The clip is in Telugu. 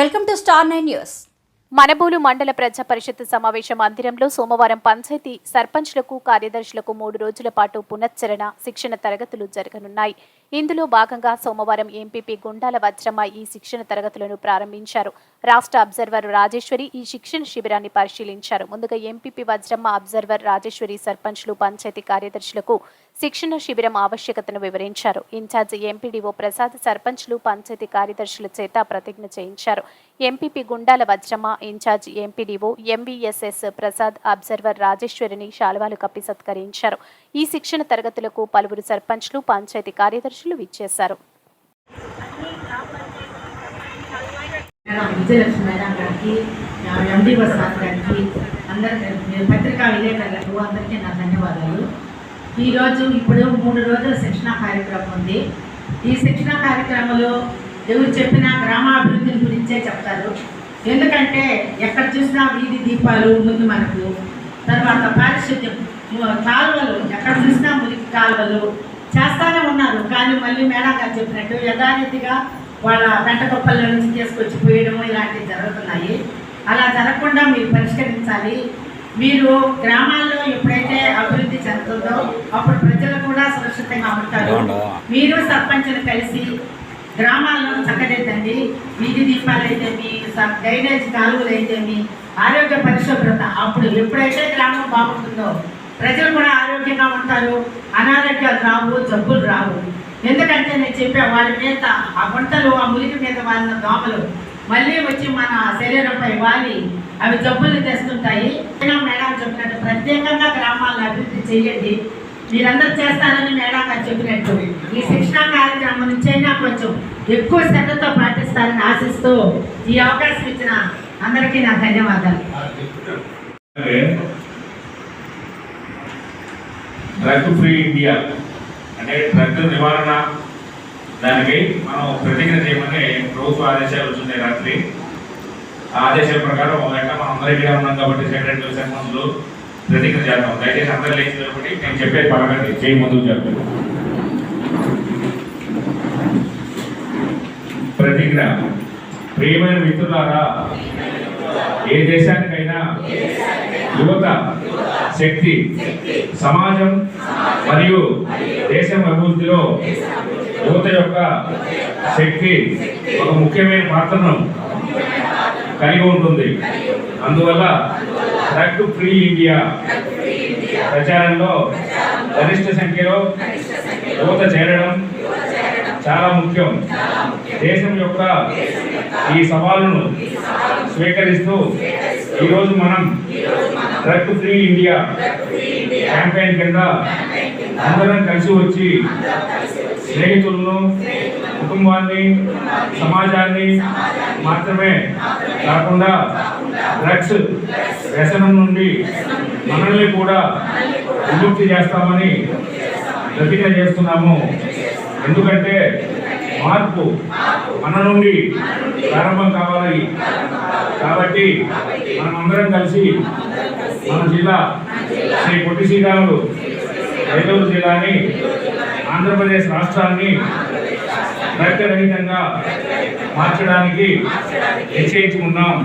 Welcome to star nine news. Manubolu మండల ప్రజా పరిషత్ సమావేశ మందిరంలో సోమవారం పంచాయతీ సర్పంచ్లకు కార్యదర్శులకు మూడు రోజుల పాటు పునశ్చరణ శిక్షణ తరగతులు జరగనున్నాయి. ఇందులో భాగంగా సోమవారం ఎంపీపీ గుండాల వజ్రమ్మ ఈ శిక్షణ తరగతులను ప్రారంభించారు. రాష్ట్ర అబ్జర్వర్ రాజేశ్వరి ఈ శిక్షణ శిబిరాన్ని పరిశీలించారు. ముందుగా ఎంపీపీ వజ్రమ్మ అబ్జర్వర్ రాజేశ్వరి సర్పంచ్లు పంచాయతీ కార్యదర్శులకు శిక్షణ శిబిరం ఆవశ్యకతను వివరించారు. ఇన్ఛార్జ్ ఎంపీడీఓ ప్రసాద్ సర్పంచ్లు పంచాయతీ కార్యదర్శుల చేత ప్రతిజ్ఞ చేయించారు. MPP Gundala Vajrama incharge MPDO MVSS Prasad observer రాజేశ్వరిని శాలువాలు కప్పి సత్కరించారు. ఈ శిక్షణ తరగతులకు పలువురు సర్పంచ్లు పంచాయతీ కార్యదర్శులు విచ్చేశారు. విజయలక్ష్మి మేడం గారికి ఎండి ప్రసాద్ గారికి అందరికీ పత్రికా విలేకరులకు అందరికీ నా ధన్యవాదాలు. ఈరోజు ఇప్పుడు మూడు రోజుల శిక్షణ కార్యక్రమం ఉంది. ఈ శిక్షణ కార్యక్రమంలో ఎవరు చెప్పినా గ్రామాభివృద్ధిని గురించే చెప్తారు. ఎందుకంటే ఎక్కడ చూసినా వీధి దీపాలు ముందు మనకు. తర్వాత పారిశుద్ధ్యం కాలువలు ఎక్కడ చూసినా మురికి కాలువలు చేస్తానే ఉన్నారు. కానీ మళ్ళీ మేడం గారు చెప్పినట్టు యథారీతిగా వాళ్ళ పెంట గొప్పల నుంచి తీసుకొచ్చి పోయడం ఇలాంటివి జరుగుతున్నాయి. అలా జరగకుండా మీరు పరిష్కరించాలి. మీరు గ్రామాల్లో ఎప్పుడైతే అభివృద్ధి చెందుతుందో అప్పుడు ప్రజలు కూడా సురక్షితంగా ఉంటారు మీరు సర్పంచులు కలిసి గ్రామాలను చక్కదిద్దండి. వీధి దీపాలు అయితేమి స- డ్రైనేజ్ కాలువలు అయితేమి ఆరోగ్య పరిశుభ్రత అప్పుడు ఎప్పుడైతే గ్రామం బాగుంటుందో ప్రజలు కూడా ఆరోగ్యంగా ఉంటారు. అనారోగ్యాలు రావు జబ్బులు రావు. ఎందుకంటే నేను చెప్పా వాళ్ళ మీద ఆ గుంటలు ఆ మురికి మీద వాళ్ళ దోమలు మళ్ళీ వచ్చి మన శరీరంపై వాలి అవి జబ్బులు తెస్తుంటాయి. మేడం చెప్పినట్టు ప్రత్యేకంగా గ్రామాలను అభివృద్ధి చేయండి. మీరందరూ చేస్తారని మేడం గారు చెప్పినట్టు ఈ శిక్షణా కార్యక్రమం నుంచి అయినా కొంచెం ఎక్కువ శ్రద్ధతో పాటిస్తారని ఆశిస్తూ ఈ అవకాశం ఇచ్చిన అందరికీ నా ధన్యవాదాలు. డ్రగ్ ఫ్రీ ఇండియా అంటే డ్రగ్ నివారణ దానికి మనం ప్రతిజ్ఞ ప్రభుత్వ ఆదేశాలు వచ్చినాయి రాత్రి. ఆ ఆదేశాల ప్రకారం ఎట్లా మనం అందరికీ ఉన్నాం కాబట్టి సెక్రటరీ సర్పంచ్లు ప్రతిజ్ఞ చేద్దాం. దయచేసి అందరు లేచి కాబట్టి నేను చెప్పే పలకండి చేయి ముందుకు చెప్తాను ప్రతిజ్ఞ. ప్రియమైన మిత్రులారా ఏ దేశానికైనా యువత శక్తి సమాజం మరియు దేశం అభివృద్ధిలో యువత యొక్క శక్తి ఒక ముఖ్యమైన పాత్రను కలిగి ఉంటుంది. అందువల్ల డ్రగ్ ఫ్రీ ఇండియా ప్రచారంలో గరిష్ట సంఖ్యలో యువత చేరడం చాలా ముఖ్యం. దేశం యొక్క ఈ సవాలును స్వీకరిస్తూ ఈరోజు మనం డ్రగ్ ఫ్రీ ఇండియా క్యాంపెయిన్ కింద అందరం కలిసి వచ్చి స్నేహితులను కుటుంబాన్ని సమాజాన్ని మాత్రమే కాకుండా డ్రగ్స్ వ్యసనం నుండి మనల్ని కూడా విముక్తి చేస్తామని ప్రతిజ్ఞ చేస్తున్నాము. ఎందుకంటే మార్పు మన నుండి ప్రారంభం కావాలి. కాబట్టి మనమందరం కలిసి మన జిల్లా శ్రీ పొట్టి శ్రీరాములు ఏలూరు జిల్లాని ఆంధ్రప్రదేశ్ రాష్ట్రాన్ని రహితంగా మార్చడానికి నిశ్చయించుకున్నాం.